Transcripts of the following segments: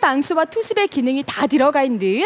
방수와 투습의 기능이 다 들어가 있는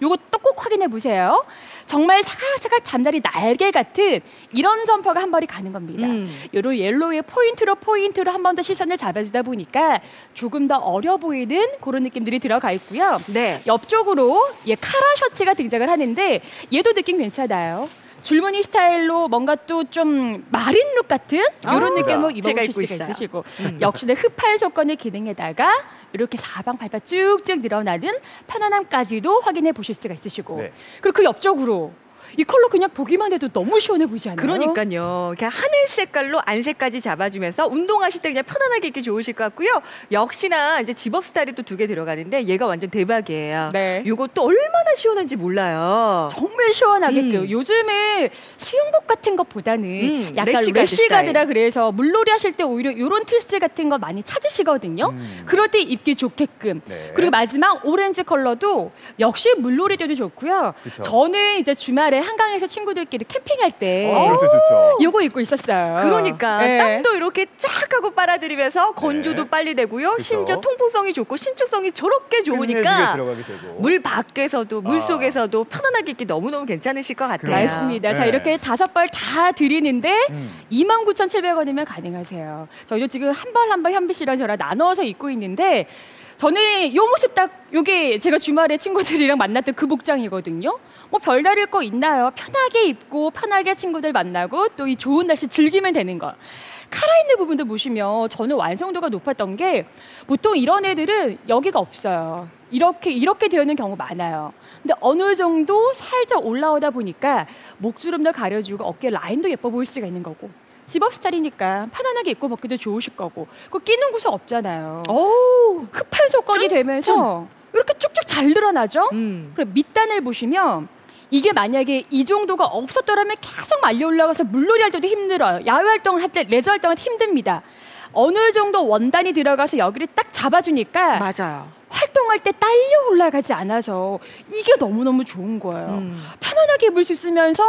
요것도 꼭 확인해 보세요. 정말 사각사각 잠자리 날개 같은 이런 점퍼가 한 벌이 가는 겁니다. 음. 요런 옐로우의 포인트로 포인트로 한 번 더 시선을 잡아주다 보니까 조금 더 어려 보이는 그런 느낌들이 들어가 있고요. 네. 옆쪽으로 얘 카라 셔츠가 등장을 하는데 얘도 느낌 괜찮아요. 줄무늬 스타일로 뭔가 또 좀 마린 룩 같은 이런 아, 느낌으로 입어보실 수가 있어요. 있으시고 음. 역시나 흡할 조건의 기능에다가 이렇게 사방팔팔 쭉쭉 늘어나는 편안함까지도 확인해 보실 수가 있으시고 네. 그리고 그 옆쪽으로 이 컬러 그냥 보기만 해도 너무 시원해 보이지 않아요? 그러니까요. 그냥 하늘 색깔로 안색까지 잡아주면서 운동하실 때 그냥 편안하게 입기 좋으실 것 같고요. 역시나 이제 집업 스타일이 또 두 개 들어가는데 얘가 완전 대박이에요. 네. 이것도 얼마나 시원한지 몰라요. 정말 시원하게끔 음. 요즘에 수영복 같은 것보다는 음, 약간 래쉬가드 래쉬가드라 그래서 물놀이 하실 때 오히려 이런 틸스 같은 거 많이 찾으시거든요. 음. 그럴 때 입기 좋게끔. 네. 그리고 마지막 오렌지 컬러도 역시 물놀이 때도 좋고요. 그쵸. 저는 이제 주말에 한강에서 친구들끼리 캠핑할 때 어, 그럴 때 좋죠. 요거 입고 있었어요. 그러니까 네. 땀도 이렇게 쫙 하고 빨아들이면서 건조도 네. 빨리 되고요. 그쵸. 심지어 통풍성이 좋고 신축성이 저렇게 좋으니까. 물 밖에서도 물 아. 속에서도 편안하게 입기 너무너무 괜찮으실 것 같아요. 그래요. 맞습니다. 자 네. 이렇게 다섯 벌 다 드리는데 음. 29,700원이면 가능하세요. 저희도 지금 한 벌 한 벌 현비 씨랑 저랑 나눠서 입고 있는데 저는 요 모습 딱 요게 제가 주말에 친구들이랑 만났던 그 복장이거든요. 뭐 별다를 거 있나요? 편하게 입고 편하게 친구들 만나고 또 이 좋은 날씨 즐기면 되는 거. 카라 있는 부분도 보시면 저는 완성도가 높았던 게 보통 이런 애들은 여기가 없어요. 이렇게 이렇게 되어 있는 경우 많아요. 근데 어느 정도 살짝 올라오다 보니까 목주름도 가려주고 어깨 라인도 예뻐 보일 수가 있는 거고 집업 스타일이니까 편안하게 입고 벗기도 좋으실 거고 그 끼는 구석 없잖아요. 오. 흡할 속건이 되면서 이렇게 쭉쭉 잘 늘어나죠. 음. 그리고 밑단을 보시면 이게 만약에 이 정도가 없었더라면 계속 말려 올라가서 물놀이 할 때도 힘들어요. 야외 활동을 할 때 레저 활동은 힘듭니다. 어느 정도 원단이 들어가서 여기를 딱 잡아주니까 맞아요. 활동할 때 딸려 올라가지 않아서 이게 너무너무 좋은 거예요. 음. 편안하게 입을 수 있으면서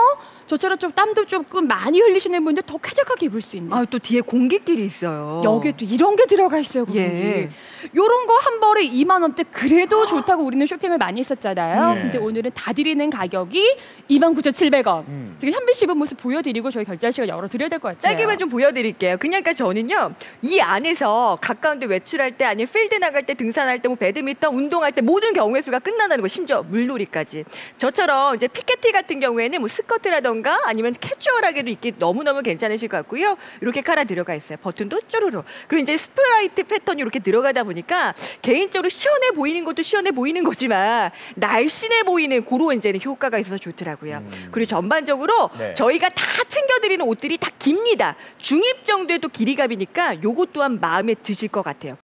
저처럼 좀 땀도 조금 많이 흘리시는 분들 더 쾌적하게 입을 수 있는. 아, 또 뒤에 공기길이 있어요. 여기에 또 이런 게 들어가 있어요, 고객님. 예. 요런 거 한 벌에 2만 원대 그래도 좋다고 우리는 쇼핑을 많이 했었잖아요. 네. 근데 오늘은 다 드리는 가격이 29,700원. 음. 지금 현비 씨 입은 모습 보여드리고 저희 결제 시간 열어 드려야 될 것 같아요. 짧게만 좀 보여드릴게요. 그러니까 저는요 이 안에서 가까운데 외출할 때 아니면 필드 나갈 때 등산할 때 뭐 배드 민턴 운동할 때 모든 경우의 수가 끝나는 거 심지어 물놀이까지 저처럼 이제 피켓티 같은 경우에는 뭐 스커트라던가 아니면 캐주얼하게도 입기 너무너무 괜찮으실 것 같고요. 이렇게 칼아 들어가 있어요. 버튼도 쪼르르. 그리고 이제 스프라이트 패턴이 이렇게 들어가다 보니까 개인적으로 시원해 보이는 것도 시원해 보이는 거지만 날씬해 보이는 그런 이제는 효과가 있어서 좋더라고요. 음. 그리고 전반적으로 네. 저희가 다 챙겨드리는 옷들이 다 깁니다. 중입 정도의 또 길이감이니까 요것 또한 마음에 드실 것 같아요.